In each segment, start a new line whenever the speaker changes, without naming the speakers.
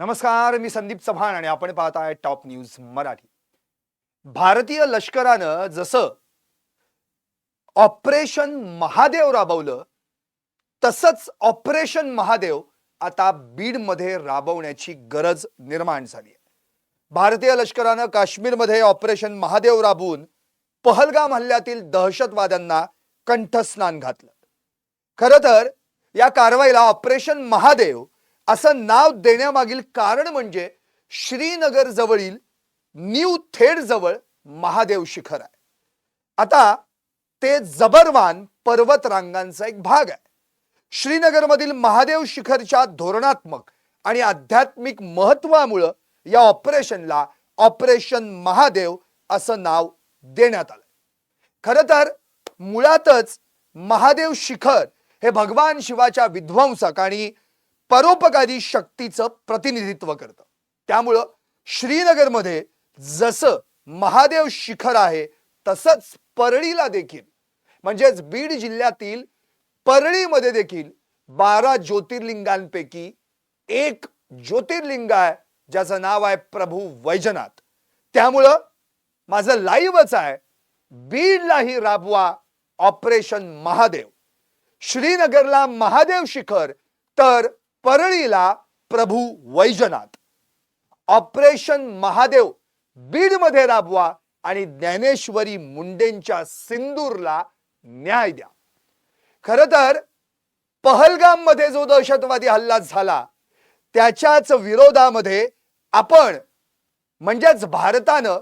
नमस्कार मी संदीप चव्हाण आणि आपण पाहत आहे टॉप न्यूज मराठी. भारतीय लष्करानं जसं ऑपरेशन महादेव राबवलं तसंच ऑपरेशन महादेव आता बीडमध्ये राबवण्याची गरज निर्माण झाली आहे. भारतीय लष्करानं काश्मीरमध्ये ऑपरेशन महादेव राबवून पहलगाम हल्ल्यातील दहशतवाद्यांना कंठस्नान घातलं. खरं तर या कारवाईला ऑपरेशन महादेव असं नाव देण्यामागील कारण म्हणजे श्रीनगर जवळील न्यू थेड जवळ महादेव शिखर आहे. आता ते जबरवान पर्वत रांगांचा एक भाग आहे. श्रीनगरमधील महादेव शिखरच्या धोरणात्मक आणि आध्यात्मिक महत्वामुळं या ऑपरेशनला ऑपरेशन महादेव असं नाव देण्यात आलं. खरं तर मुळातच महादेव शिखर हे भगवान शिवाच्या विध्वंसक आणि परोपकारी शक्तीचं प्रतिनिधित्व करतं. त्यामुळं श्रीनगरमध्ये जसं महादेव शिखर आहे तसंच परळीला देखील म्हणजेच बीड जिल्ह्यातील परळीमध्ये देखील बारा ज्योतिर्लिंगांपैकी एक ज्योतिर्लिंग आहे ज्याचं नाव आहे प्रभू वैजनाथ. त्यामुळं माझं लाईव्हच आहे बीडलाही राबवा ऑपरेशन महादेव. श्रीनगरला महादेव शिखर तर परळीला प्रभू वैजनाथ. ऑपरेशन महादेव बीडमध्ये राबवा आणि ज्ञानेश्वरी मुंडेंच्या सिंदूरला न्याय द्या. खर तर पहलगाममध्ये जो दहशतवादी हल्ला झाला त्याच्याच विरोधामध्ये आपण म्हणजेच भारतानं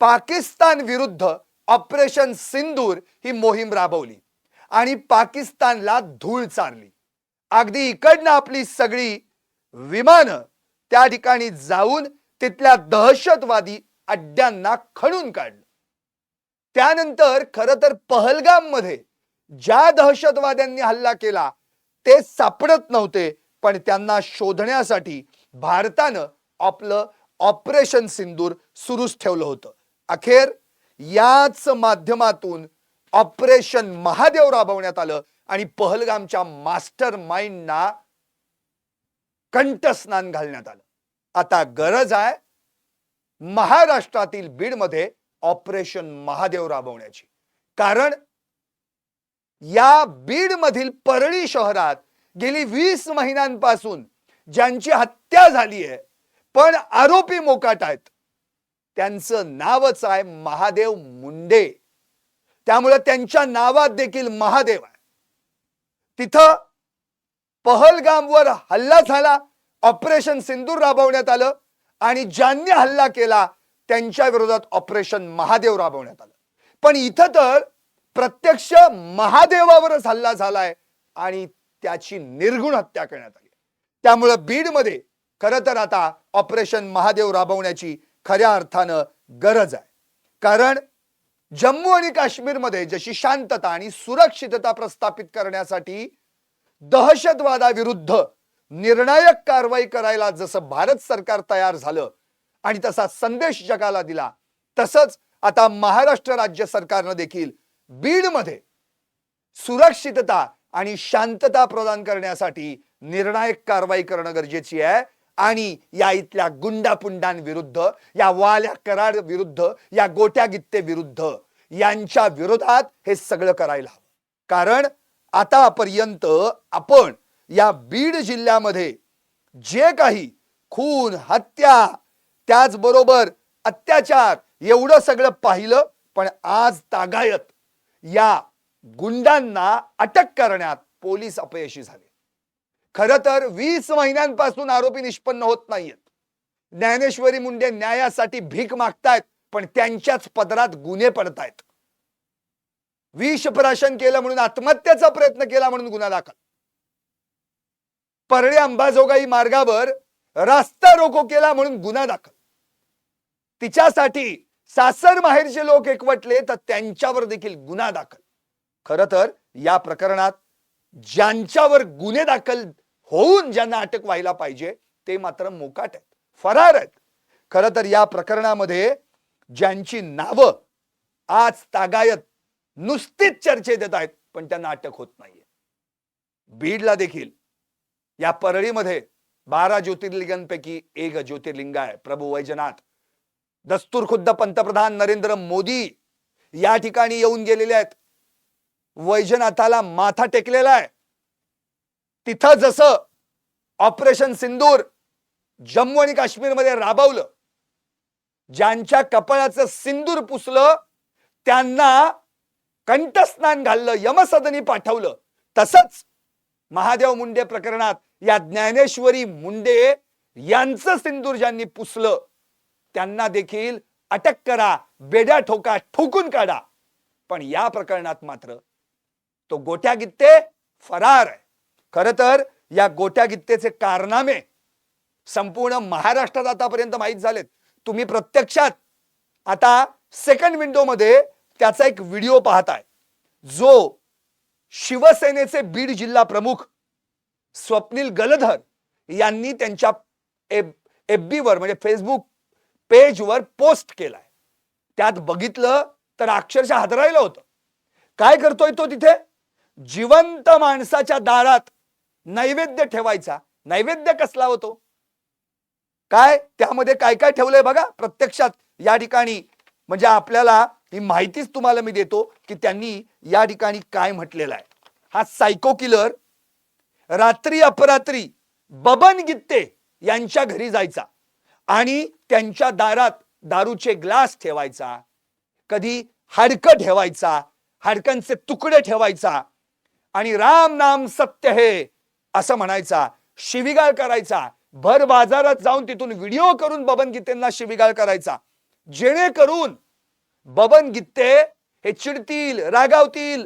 पाकिस्तान विरुद्ध ऑपरेशन सिंदूर ही मोहीम राबवली आणि पाकिस्तानला धूळ चारली. अगदी इकडनं आपली सगळी विमानं त्या ठिकाणी जाऊन तिथल्या दहशतवादी अड्ड्यांना खणून काढलं. त्यानंतर खर तर पहलगाममध्ये ज्या दहशतवाद्यांनी हल्ला केला ते सापडत नव्हते पण त्यांना शोधण्यासाठी भारतानं आपलं ऑपरेशन सिंदूर सुरूच ठेवलं होतं. अखेर याच माध्यमातून ऑपरेशन महादेव राबवण्यात आलं. आणि पहलगामच्या मास्टर माइंडना कंठस्नान घालण्यात आलं. आता गरज आहे महाराष्ट्रातील बीडमध्ये ऑपरेशन महादेव राबवण्याची. कारण या बीड मधील परळी शहरात गेली वीस महिन्यांपासून ज्यांची हत्या झाली आहे पण आरोपी मोकाट आहेत. त्यांचं नावच आहे महादेव मुंडे. त्यामुळे त्यांच्या नावात देखील महादेव आहे. तिथं पहलगामवर हल्ला झाला ऑपरेशन सिंदूर राबवण्यात आलं आणि ज्यांनी हल्ला केला त्यांच्या विरोधात ऑपरेशन महादेव राबवण्यात आलं. पण इथं तर प्रत्यक्ष महादेवावरच हल्ला झालाय आणि त्याची निर्गुण हत्या करण्यात आली. त्यामुळं बीडमध्ये खरं तर आता ऑपरेशन महादेव राबवण्याची खऱ्या अर्थानं गरज आहे. कारण जम्मू आणि काश्मीरमध्ये जशी शांतता आणि सुरक्षितता प्रस्थापित करण्यासाठी दहशतवादाविरुद्ध निर्णायक कारवाई करायला जसं भारत सरकार तयार झालं आणि तसा संदेश जगाला दिला तसंच आता महाराष्ट्र राज्य सरकारनं देखील बीडमध्ये सुरक्षितता आणि शांतता प्रदान करण्यासाठी निर्णायक कारवाई करणं गरजेची आहे. आणि या इथल्या गुंडापुंडांविरुद्ध या वाल्या कराड विरुद्ध या गोट्या गित्ते विरुद्ध यांच्या विरोधात हे सगळं करायला हवं. कारण आतापर्यंत आपण या बीड जिल्ह्यामध्ये जे काही खून हत्या त्याचबरोबर अत्याचार एवढं सगळं पाहिलं पण आज तागायत या गुंडांना अटक करण्यात पोलीस अपयशी झाले. खर तर वीस महिन्यांपासून आरोपी निष्पन्न होत नाहीयेत. ज्ञानेश्वरी मुंडे न्यायासाठी भीक मागतायत पण त्यांच्याच पदरात गुन्हे पडतायत. विषप्राशन केलं म्हणून आत्महत्येचा प्रयत्न केला म्हणून गुन्हा दाखल. परळे अंबाजोगाई मार्गावर रास्ता रोको केला म्हणून गुन्हा दाखल. तिच्यासाठी सासर माहेरचे लोक एकवटले तर त्यांच्यावर देखील गुन्हा दाखल. खर तर या प्रकरणात ज्यांच्यावर गुन्हे दाखल होऊन ज्यांना अटक व्हायला पाहिजे ते मात्र मोकाट आहेत. फरार आहेत. खर तर या प्रकरणामध्ये ज्यांची नावं आज तागायत नुसतीच चर्चेत येत आहेत पण त्यांना अटक होत नाहीये. बीडला देखील या परळीमध्ये बारा ज्योतिर्लिंगांपैकी एक ज्योतिर्लिंग आहे प्रभू वैजनाथ. दस्तूर खुद्द पंतप्रधान नरेंद्र मोदी या ठिकाणी येऊन गेलेले आहेत. वैजनाथाला माथा टेकलेला आहे. तिथं जसं ऑपरेशन सिंदूर जम्मू आणि काश्मीरमध्ये राबवलं ज्यांच्या कपाळाचं सिंदूर पुसलं त्यांना कंठस्नान घाललं यमसदनी पाठवलं. तसंच महादेव मुंडे प्रकरणात या ज्ञानेश्वरी मुंडे यांचं सिंदूर ज्यांनी पुसलं त्यांना देखील अटक करा बेड्या ठोका ठोकून काढा. पण या प्रकरणात मात्र तो गोट्या गित्ते फरार आहे. खर तर या गोट्या गित्तेचे कारनामे संपूर्ण महाराष्ट्रात आतापर्यंत माहीत झालेत. तुम्ही प्रत्यक्षात आता सेकंड विंडो मध्ये त्याचा एक व्हिडिओ पाहताय. जो शिवसेनेचे बीड जिल्हा प्रमुख स्वप्नील गलधर यांनी त्यांच्या एफ वर म्हणजे फेसबुक पेजवर पोस्ट केलाय. त्यात बघितलं तर अक्षरशः हादरायला होतं. काय करतोय तो तिथे? जिवंत माणसाच्या दारात नैवेद्य ठेवायचा. नैवेद्य कसला होतो? काय? त्यामध्ये काय काय ठेवलंय बघा? प्रत्यक्षात या ठिकाणी म्हणजे आपल्याला ही माहितीच तुम्हाला मी देतो की त्यांनी या ठिकाणी काय म्हटलेलं आहे. हा सायको किलर रात्री अपरात्री बबन गित्ते यांच्या घरी जायचा आणि त्यांच्या दारात दारूचे ग्लास ठेवायचा कधी हाडकं ठेवायचा हाडकांचे तुकडे ठेवायचा आणि राम नाम सत्य हे असं म्हणायचा शिविगाळ करायचा. भर बाजारात जाऊन तिथून व्हिडिओ करून बबन गीतेंना शिविगाळ करायचा. जेणेकरून बबन गीते हे चिडतील रागावतील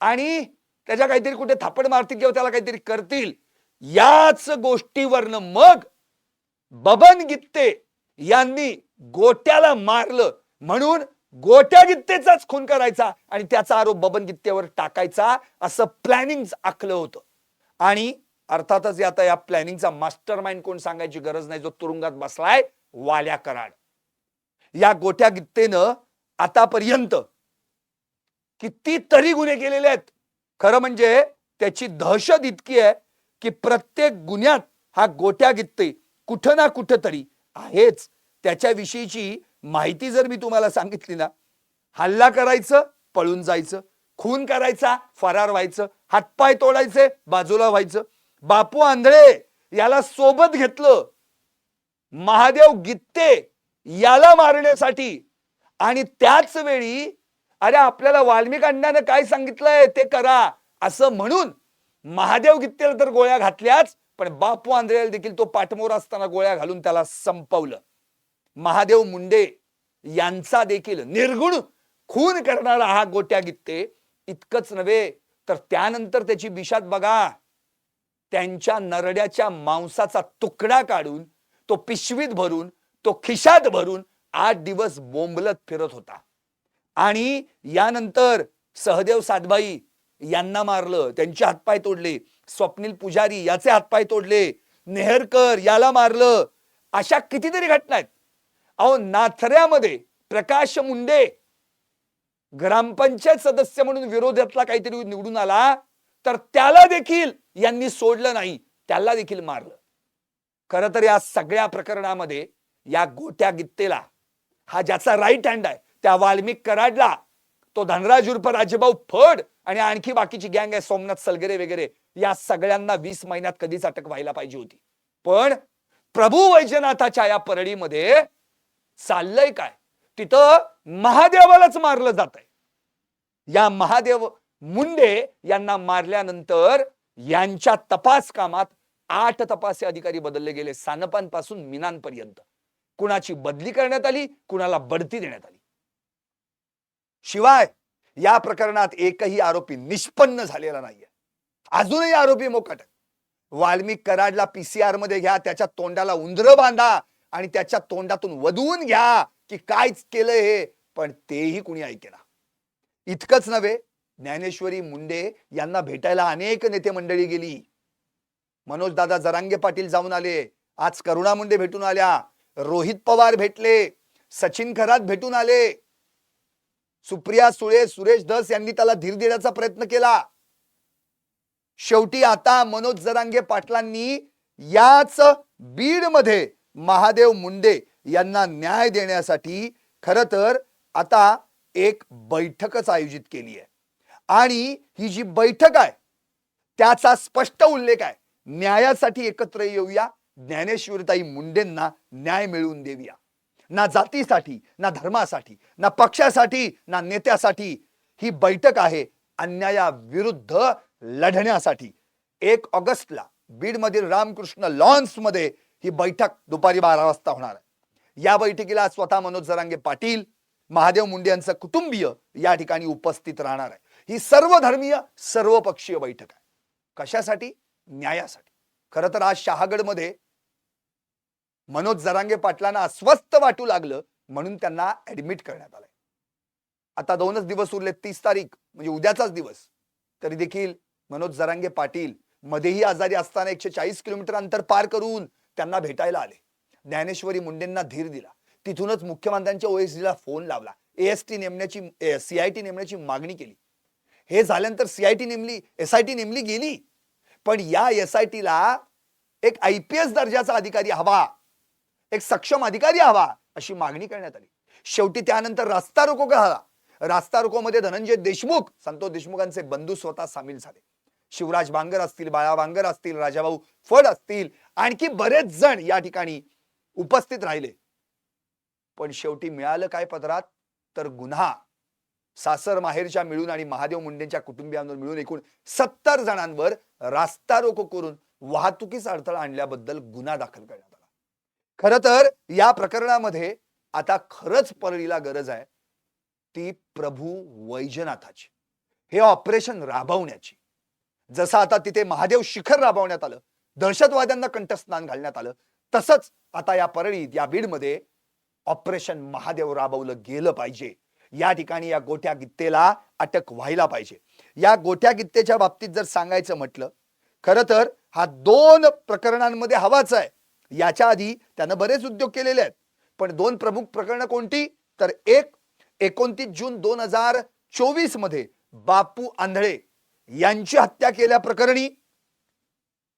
आणि त्याच्या काहीतरी कुठे थापड मारतील किंवा त्याला काहीतरी करतील. याच गोष्टीवरनं मग बबन गित्ते यांनी गोट्याला मारलं. म्हणून गोट्या गित्तेचाच खून करायचा आणि त्याचा आरोप बबन गित्तेवर टाकायचा असं प्लॅनिंग आखलं होतं. आणि अर्थातच आता या प्लॅनिंगचा मास्टर माइंड कोण सांगायची गरज नाही जो तुरुंगात बसलाय वाल्या कराड. या गोट्या गित्तेनं आतापर्यंत कितीतरी गुन्हे केलेले आहेत. खरं म्हणजे त्याची दहशत इतकी आहे की प्रत्येक गुन्ह्यात हा गोट्या गित्ते कुठं ना कुठं तरी आहेच. त्याच्याविषयीची माहिती जर मी तुम्हाला सांगितली ना हल्ला करायचं पळून जायचं खून करायचा फरार व्हायचं हातपाय तोडायचे बाजूला व्हायचं. बापू आंधळे याला सोबत घेतलं. महादेव गित्ते याला मारण्यासाठी. आणि त्याच वेळी अरे आपल्याला वाल्मिक काय सांगितलंय ते करा असं म्हणून महादेव गित्तेला तर गोळ्या घातल्याच पण बापू आंधळेला देखील तो पाठमोर असताना गोळ्या घालून त्याला संपवलं. महादेव मुंडे यांचा देखील निर्गुण खून करणारा हा गोट्या गित्ते इतकंच नव्हे तर त्यानंतर त्याची बिशात बघा. त्यांच्या नरड्याच्या मांसाचा तुकडा काढून तो पिशवीत भरून तो खिशात भरून आठ दिवस बोंबलत फिरत होता. आणि यानंतर सहदेव सातभाई यांना मारलं त्यांचे हातपाय तोडले स्वप्नील पुजारी याचे हातपाय तोडले नेहरकर याला मारलं. अशा कितीतरी घटना आहेत. अहो नाथऱ्यामध्ये प्रकाश मुंडे ग्रामपंचायत सदस्य म्हणून विरोधातला काहीतरी निवडून आला तर त्याला देखील यांनी सोडलं नाही. त्याला देखील मारलं. खर तर या सगळ्या प्रकरणामध्ये या गोट्या गित्तेला हा ज्याचा राईट हँड आहे त्या वाल्मिक कराडला तो धनराज उर्फ राजभाऊ फड आणि आणखी बाकीची गँग आहे सोमनाथ सलगरे वगैरे या सगळ्यांना वीस महिन्यात कधीच अटक व्हायला पाहिजे होती. पण प्रभू वैजनाथाच्या या परळीमध्ये चाललंय काय? तिथं महादेवालाच मारलं जात आहे या महादेव मुंडे यांना मारल्यानंतर यांच्या तपास कामात आठ तपासी अधिकारी बदलले गेले सानपांपासून मिनांपर्यंत. कुणाची बदली करण्यात आली कुणाला बढती देण्यात आली. शिवाय या प्रकरणात एकही आरोपी निष्पन्न झालेला नाहीये. अजूनही आरोपी मोकट वाल्मिक कराडला पीसीआरमध्ये घ्या त्याच्या तोंडाला उंदर बांधा आणि त्याच्या तोंडातून वधवून घ्या. की कायच केलंय हे पण तेही कुणी ऐकेना इतकंच नव्हे ज्ञानेश्वरी मुंडे यांना भेटायला अनेक नेते मंडळी गेली. मनोज दादा जरांगे पाटील जाऊन आले आज करुणा मुंडे भेटून आल्या रोहित पवार भेटले सचिन खरात भेटून आले. सुप्रिया सुळे सुरेश धस यांनी त्याला धीर देण्याचा प्रयत्न केला. शेवटी आता मनोज जरांगे पाटलांनी याच बीडमध्ये महादेव मुंडे यांना न्याय देण्यासाठी खरं तर आता एक बैठकच आयोजित केली आहे. आणि ही जी बैठक आहे त्याचा स्पष्ट उल्लेख आहे. न्यायासाठी एकत्र येऊया. ज्ञानेश्वरताई मुंडेंना न्याय मिळवून देऊया. ना जातीसाठी ना धर्मासाठी ना पक्षासाठी ना नेत्यासाठी ही बैठक आहे अन्यायाविरुद्ध लढण्यासाठी. एक ऑगस्टला बीडमधील रामकृष्ण लॉन्समध्ये ही बैठक दुपारी बारा वाजता होणार आहे. या बैठकीला स्वतः मनोज जरांगे पाटील महादेव मुंडे यांचं कुटुंबीय या ठिकाणी उपस्थित राहणार आहे. ही सर्व धर्मीय सर्व पक्षीय बैठक आहे. कशासाठी? न्यायासाठी. खरं तर आज शहागडमध्ये मनोज जरांगे पाटलांना अस्वस्थ वाटू लागलं म्हणून त्यांना ऍडमिट करण्यात आलंय. आता दोनच दिवस उरले तीस तारीख म्हणजे उद्याचाच दिवस. तरी देखील मनोज जरांगे पाटील मध्येही आजारी असताना एकशे चाळीस किलोमीटर अंतर पार करून त्यांना भेटायला आले. ज्ञानेश्वरी मुंडेंना धीर दिला. तिथूनच मुख्यमंत्र्यांच्या ओएसडीला फोन लावला. एएसटी नेमण्याची सीआयटी नेमण्याची मागणी केली. हे झाल्यानंतर सीआयटी नेमली एस आय टी नेमली गेली. पण या एस आय टीला एक आय पी एस दर्जाचा अधिकारी हवा. एक सक्षम अधिकारी हवा अशी मागणी करण्यात आली. शेवटी त्यानंतर रास्ता रोको झाला रास्ता रोको मध्ये धनंजय देशमुख संतोष देशमुखांचे बंधू स्वतः सामील झाले. शिवराज बांगर असतील बाळा बांगर असतील राजाभाऊ फड असतील आणखी बरेच जण या ठिकाणी उपस्थित राहिले. पण शेवटी मिळालं काय पदरात? तर गुन्हा. सासर माहेरच्या मिळून आणि महादेव मुंडेंच्या कुटुंबियांवर मिळून एकूण सत्तर जणांवर रास्ता रोको करून वाहतुकीचा अडथळा आणल्याबद्दल गुन्हा दाखल करण्यात आला. खर तर या प्रकरणामध्ये आता खरंच परळीला गरज आहे. ती प्रभू वैजनाथाची. हे ऑपरेशन राबवण्याची. जसं आता तिथे महादेव शिखर राबवण्यात आलं दहशतवाद्यांना कंठस्नान घालण्यात आलं तसंच आता या परळीत या बीडमध्ये ऑपरेशन महादेव राबवलं गेलं पाहिजे. या ठिकाणी या गोट्या गित्तेला अटक व्हायला पाहिजे. या गोट्या गित्तेच्या बाबतीत जर सांगायचं म्हटलं खरं तर हा दोन प्रकरणांमध्ये हवाच आहे. याच्या आधी त्यानं बरेच उद्योग केलेले आहेत. पण दोन प्रमुख प्रकरणं कोणती? तर एक एकोणतीस जून दोन हजार चोवीसमध्ये बापू आंधळे यांची हत्या केल्या प्रकरणी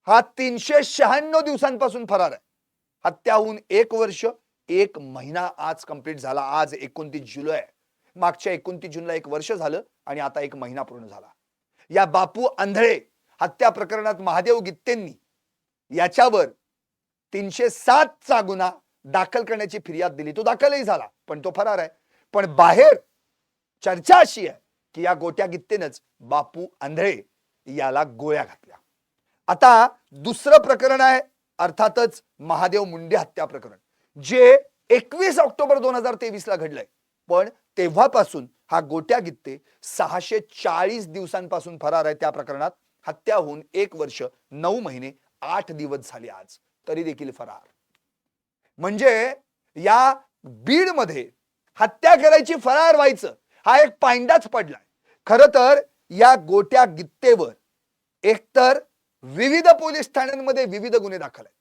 हा तीनशे शहाण्णव दिवसांपासून फरार आहे. हत्याहून एक वर्ष एक महिना आज कंप्लीट झाला. आज एकोणतीस जुलै. मागच्या एकोणतीस जूनला एक वर्ष झालं आणि आता एक महिना पूर्ण झाला. या बापू आंधळे हत्या प्रकरणात महादेव गित्तेंनी याच्यावर तीनशे सातचा गुन्हा दाखल करण्याची फिर्याद दिली. तो दाखलही झाला पण तो फरार आहे. पण बाहेर चर्चा अशी आहे की या गोट्या गित्तेनच बापू आंधळे याला गोळ्या घातल्या. आता दुसरं प्रकरण आहे अर्थातच महादेव मुंडे हत्या प्रकरण जे एकवीस ऑक्टोबर दोन हजार तेवीस ला घडलंय. पण तेव्हापासून हा गोट्या गित्ते सहाशे चाळीस दिवसांपासून फरार आहे त्या प्रकरणात. हत्या होऊन एक वर्ष नऊ महिने आठ दिवस झाले आज. तरी देखील फरार. म्हणजे या बीडमध्ये हत्या करायची फरार व्हायचं हा एक पायंडाच पडलाय. खर तर या गोट्या गित्तेवर एकतर विविध पोलीस ठाण्यांमध्ये विविध गुन्हे दाखल आहेत.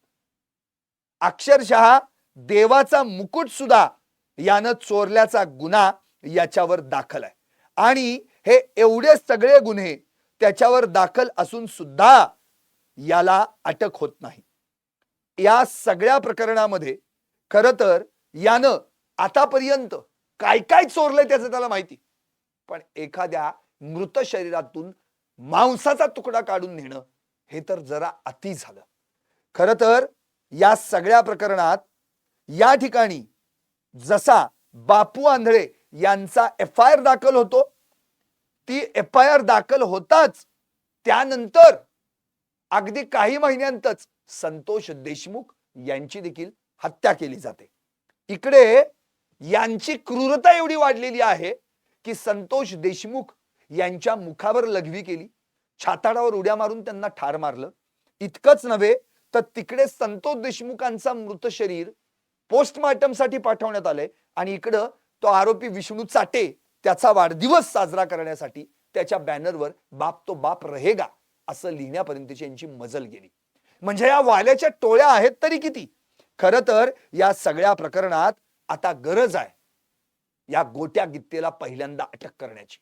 अक्षरशः देवाचा मुकुट सुद्धा यानं चोरल्याचा गुन्हा याच्यावर दाखल आहे. आणि हे एवढे सगळे गुन्हे त्याच्यावर दाखल असून सुद्धा याला अटक होत नाही. या सगळ्या प्रकरणामध्ये खर तर यानं आतापर्यंत काय काय चोरलंय त्याचं त्याला माहिती. पण एखाद्या मृत शरीरातून मांसाचा तुकडा काढून नेणं हे तर जरा अति झालं. खर तर या सगळ्या प्रकरणात या ठिकाणी जसा बापू आंधळे यांचा एफ आय आर दाखल होतो ती एफ आय आर दाखल होताच त्यानंतर अगदी काही महिन्यांतच संतोष देशमुख यांची देखील हत्या केली जाते. इकडे यांची क्रूरता एवढी वाढलेली आहे की संतोष देशमुख यांच्या मुखावर लघवी केली. छाताडावर उड्या मारून त्यांना ठार मारलं. इतकंच नव्हे तर तिकडे संतोष देशमुखांचा मृत शरीर पोस्टमार्टमसाठी पाठवण्यात आलंय आणि इकडं तो आरोपी विष्णू चाटे त्याचा वाढदिवस साजरा करण्यासाठी त्याच्या बॅनरवर बाप तो बाप रहेगा असं लिहिण्यापर्यंतची यांची मजल गेली. म्हणजे या वाल्याच्या टोळ्या आहेत तरी किती? खर तर या सगळ्या प्रकरणात आता गरज आहे या गोट्या गित्तेला पहिल्यांदा अटक करण्याची.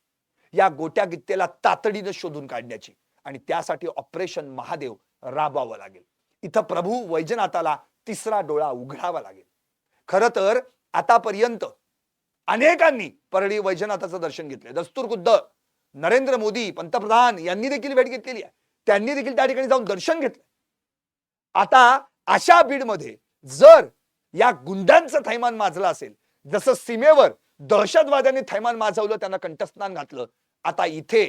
या गोट्या गित्तेला तातडीनं शोधून काढण्याची. आणि त्यासाठी ऑपरेशन महादेव राबवावं लागेल. इथं प्रभू वैजनाथाला तिसरा डोळा उघडावा लागेल. खर तर आतापर्यंत अनेकांनी परळी वैजनाथाचं दर्शन घेतलंय. दस्तूर खुद्द नरेंद्र मोदी पंतप्रधान यांनी देखील भेट घेतलेली आहे. त्यांनी देखील त्या ठिकाणी जाऊन दर्शन घेतलं आता अशा बीडमध्ये जर या गुंडांचं थैमान माजलं असेल जसं सीमेवर दहशतवाद्यांनी थैमान माजवलं त्यांना कंठस्नान घातलं आता इथे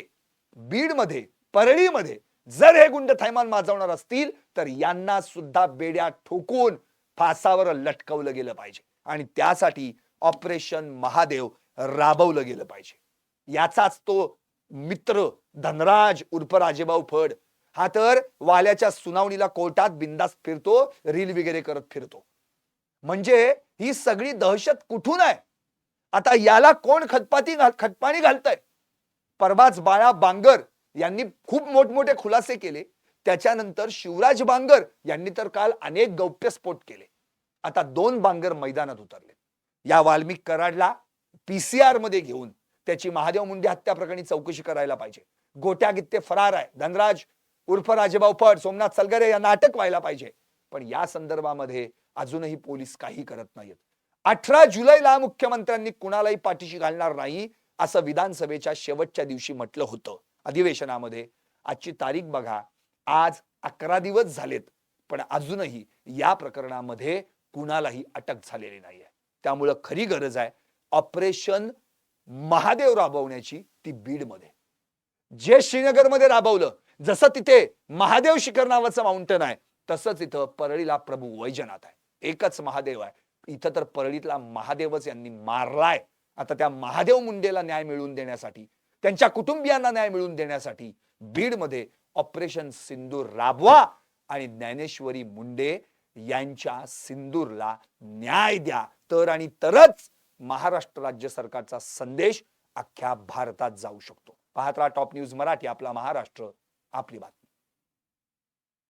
बीडमध्ये परळीमध्ये जर हे गुंड थैमान माजवणार असतील तर यांना सुद्धा बेड्या ठोकून फासावर लटकवलं गेलं पाहिजे. आणि त्यासाठी ऑपरेशन महादेव राबवलं गेलं पाहिजे. याचाच तो मित्र धनराज उर्फ राजेभाऊ फड हा तर वाल्याच्या सुनावणीला कोर्टात बिंदास फिरतो रील वगैरे करत फिरतो. म्हणजे ही सगळी दहशत कुठून आहे? आता याला कोण खतपाती खतपाणी घालतंय? परवाच बाळा बांगर यांनी खूप मोठमोठे खुलासे केले. त्याच्यानंतर शिवराज बांगर यांनी तर काल अनेक गौप्यस्फोट केले. आता दोन बांगर मैदानात उतरले. या वाल्मिक कराडला पीसीआरमध्ये घेऊन त्याची महादेव मुंडे हत्या प्रकरणी चौकशी करायला पाहिजे. गोट्या गित्ते फरार आहे. धनराज उर्फ राजेभाऊ फड सोमनाथ सलगरे यांना अटक व्हायला पाहिजे. पण या संदर्भामध्ये अजूनही पोलीस काही करत नाहीत. अठरा जुलैला मुख्यमंत्र्यांनी कुणालाही पाठीशी घालणार नाही. असं विधानसभेच्या शेवटच्या दिवशी म्हटलं होतं. अधिवेशनामध्ये आजची तारीख बघा. आज अकरा दिवस झालेत पण अजूनही या प्रकरणामध्ये कुणालाही अटक झालेली नाहीये. त्यामुळं खरी गरज आहे ऑपरेशन महादेव राबवण्याची ती बीडमध्ये. जे श्रीनगरमध्ये राबवलं जसं तिथे महादेव शिखर नावाचं माउंटन आहे तसंच इथं परळीला प्रभू वैजनाथ आहे. एकच महादेव आहे. इथं तर परळीतला महादेवच यांनी मारलाय. आता त्या महादेव मुंडेला न्याय मिळवून देण्यासाठी त्यांच्या कुटुंबियांना न्याय मिळवून देण्यासाठी बीडमध्ये ऑपरेशन सिंदूर राबवा आणि ज्ञानेश्वरी मुंडे यांच्या सिंदूरला न्याय द्या. तर आणि तरच महाराष्ट्र राज्य सरकारचा संदेश अख्ख्या भारतात जाऊ शकतो. पाहत राहा टॉप न्यूज मराठी आपला महाराष्ट्र आपली बातमी.